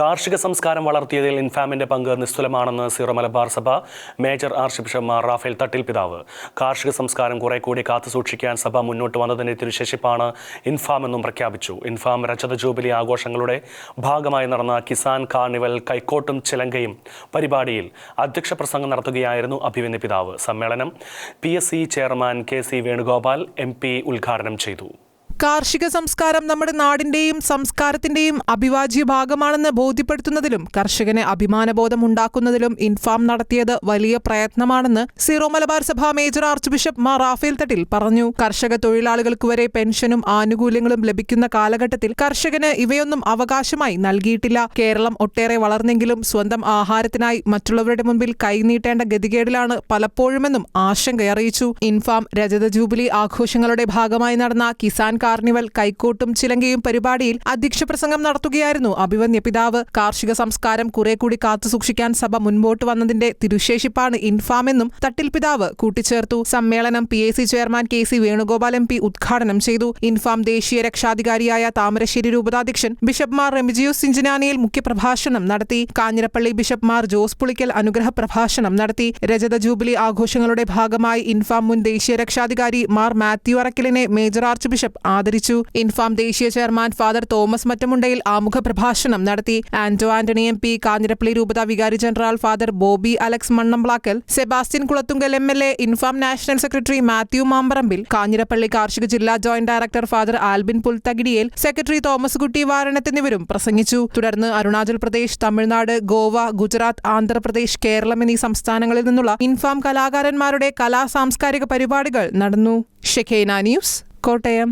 കാർഷിക സംസ്കാരം വളർത്തിയതിൽ ഇൻഫാമിന്റെ പങ്ക് നിസ്തുലമാണെന്ന് സീറോ മലബാർ സഭ major archbishop Mar Raphael Thattil പിതാവ്. കാർഷിക സംസ്കാരം കുറെ കൂടി കാത്തുസൂക്ഷിക്കാൻ സഭ മുന്നോട്ട് വന്നതിന്റെ തിരുശേഷിപ്പാണ് ഇൻഫാം എന്നും പ്രഖ്യാപിച്ചു. ഇൻഫാം രജത ജൂബിലി ആഘോഷങ്ങളുടെ ഭാഗമായി നടന്ന കിസാൻ കാർണിവൽ കൈക്കോട്ടും ചിലങ്കയും പരിപാടിയിൽ അധ്യക്ഷ പ്രസംഗം നടത്തുകയായിരുന്നു അഭിമന്യ പിതാവ്. സമ്മേളനം P S C chairman K C Venugopal M P ഉദ്ഘാടനം ചെയ്തു. കാർഷിക സംസ്കാരം നമ്മുടെ നാടിന്റെയും സംസ്കാരത്തിന്റെയും അഭിവാജ്യ ഭാഗമാണെന്ന് ബോധ്യപ്പെടുത്തുന്നതിലും കർഷകന് അഭിമാനബോധം ഉണ്ടാക്കുന്നതിലും ഇൻഫാം നടത്തിയത് വലിയ പ്രയത്നമാണെന്ന് സീറോ മലബാർ സഭ major archbishop Mar Raphael Thattil പറഞ്ഞു. കർഷക തൊഴിലാളികൾക്ക് വരെ പെൻഷനും ആനുകൂല്യങ്ങളും ലഭിക്കുന്ന കാലഘട്ടത്തിൽ കർഷകന് ഇവയൊന്നും അവകാശമായി നൽകിയിട്ടില്ല. കേരളം ഒട്ടേറെ വളർന്നെങ്കിലും സ്വന്തം ആഹാരത്തിനായി മറ്റുള്ളവരുടെ മുമ്പിൽ കൈനീട്ടേണ്ട ഗതികേടിലാണ് പലപ്പോഴുമെന്നും ആശങ്കയറിയിച്ചു ഇൻഫാം രജത ജൂബിലി ആഘോഷങ്ങളുടെ ഭാഗമായി നടന്ന കിസാൻ കാർണിവൽ കൈക്കോട്ടും ചിലങ്കയും പരിപാടിയിൽ അധ്യക്ഷ പ്രസംഗം നടത്തുകയായിരുന്നു അഭിവന്യ പിതാവ്. കാർഷിക സംസ്കാരം കുറെ കൂടി കാത്തുസൂക്ഷിക്കാൻ സഭ മുൻപോട്ട് വന്നതിന്റെ തിരുശേഷിപ്പാണ് ഇൻഫാമെന്നും തട്ടിൽ പിതാവ് കൂട്ടിച്ചേർത്തു. സമ്മേളനം P C chairman K C Venugopal M P ഉദ്ഘാടനം ചെയ്തു. ഇൻഫാം ദേശീയ രക്ഷാധികാരിയായ താമരശ്ശേരി രൂപതാധ്യക്ഷൻ ബിഷപ്പ് മാർ റെമിജിയോസ് സിഞ്ചനാനിയിൽ മുഖ്യപ്രഭാഷണം നടത്തി. കാഞ്ഞിരപ്പള്ളി ബിഷപ്പ് മാർ ജോസ് പുളിക്കൽ അനുഗ്രഹ പ്രഭാഷണം നടത്തി. രജത ജൂബിലി ആഘോഷങ്ങളുടെ ഭാഗമായി ഇൻഫാം മുൻ ദേശീയ രക്ഷാധികാരി മാർ മാത്യു അറക്കലിനെ മേജർ ആർച്ച് ബിഷപ്പ് ആദരിച്ചു. ഇൻഫാം ദേശീയ ചെയർമാൻ ഫാദർ തോമസ് മറ്റമുണ്ടയിൽ ആമുഖ പ്രഭാഷണം നടത്തി. ആന്റോ ആന്റണി എം പി കാഞ്ഞിരപ്പള്ളി രൂപത വികാരി general father Bobby Alex Mannamplackal Sebastian Kulathunkal M L A INFAM national secretary Mathew Mamparambil Kanjirappally കാർഷിക ജില്ലാ joint director father Albin Pulthakidiyel secretary Thomas Kutty Varanath എന്നിവരും പ്രസംഗിച്ചു. തുടർന്ന് അരുണാചൽ പ്രദേശ് തമിഴ്നാട് ഗോവ ഗുജറാത്ത് ആന്ധ്രാപ്രദേശ് കേരളം എന്നീ സംസ്ഥാനങ്ങളിൽ നിന്നുള്ള ഇൻഫാം കലാകാരന്മാരുടെ കലാ സാംസ്കാരിക പരിപാടികൾ നടന്നു. Shekinah news Kottayam.